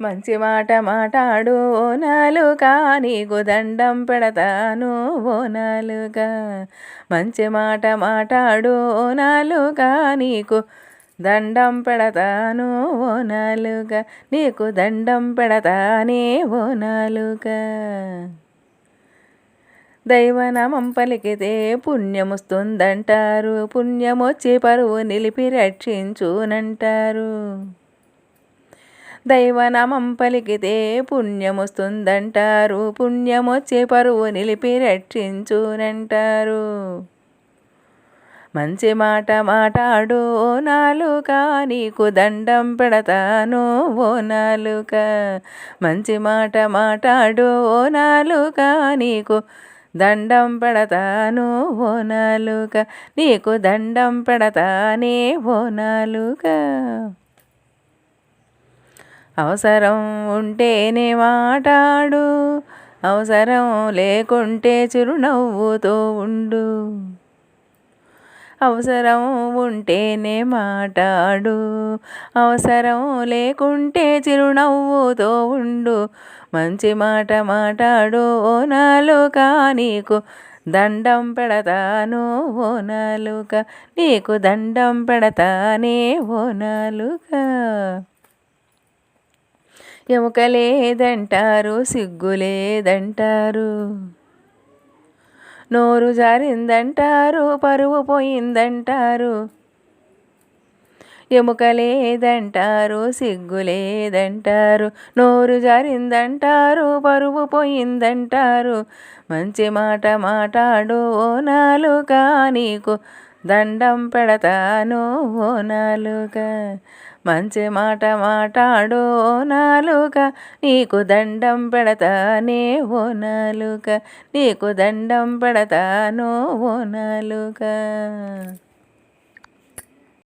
మంచి మాట మాటాడు ఓ నాలుగా నీకు దండం పెడతాను ఓ నాలుగా మంచి మాట మాటాడు ఓ నాలుగా నీకు దండం పెడతాను ఓ నాలుగా నీకు దండం పెడతానే ఓ నాలుగా దైవనామం పలికితే పుణ్యముస్తుందంటారు పుణ్యమొచ్చి పరువు నిలిపి రక్షించునంటారు. దైవనామం పలికితే పుణ్యమొస్తుందంటారు. పుణ్యమొచ్చే పరువు నిలిపి రక్షించునంటారు. మంచి మాట మాటాడు ఓ నాలుక నీకు దండం పెడతాను ఓ నాలుక. మంచి మాట మాటాడు ఓ నాలుక నీకు దండం పెడతాను ఓ నాలుక. నీకు దండం పెడతానే ఓ నాలుక. అవసరం ఉంటేనే మాటాడు. అవసరం లేకుంటే చిరునవ్వుతో ఉండు. అవసరం ఉంటేనే మాటాడు. అవసరం లేకుంటే చిరునవ్వుతో ఉండు. మంచి మాట మాటాడు ఓ నాలుక నీకు దండం పెడతాను ఓ నాలుక. నీకు దండం పెడతానే ఓ నాలుక. ఎముక లేదంటారు సిగ్గు లేదంటారు. నోరు జారిందంటారు పరువు పోయిందంటారు. ఎముక లేదంటారు సిగ్గు లేదంటారు. నోరు జారిందంటారు పరువు పోయిందంటారు. మంచి మాట మాట్లాడు ఓ నాలుక నీకు. దండం పెడతాను ఓ నాలుక మంచి మాట మాటాడు ఓ నాలుక నీకు దండం పెడతానే ఓ నాలుక నీకు దండం పెడతాను ఓ నాలుక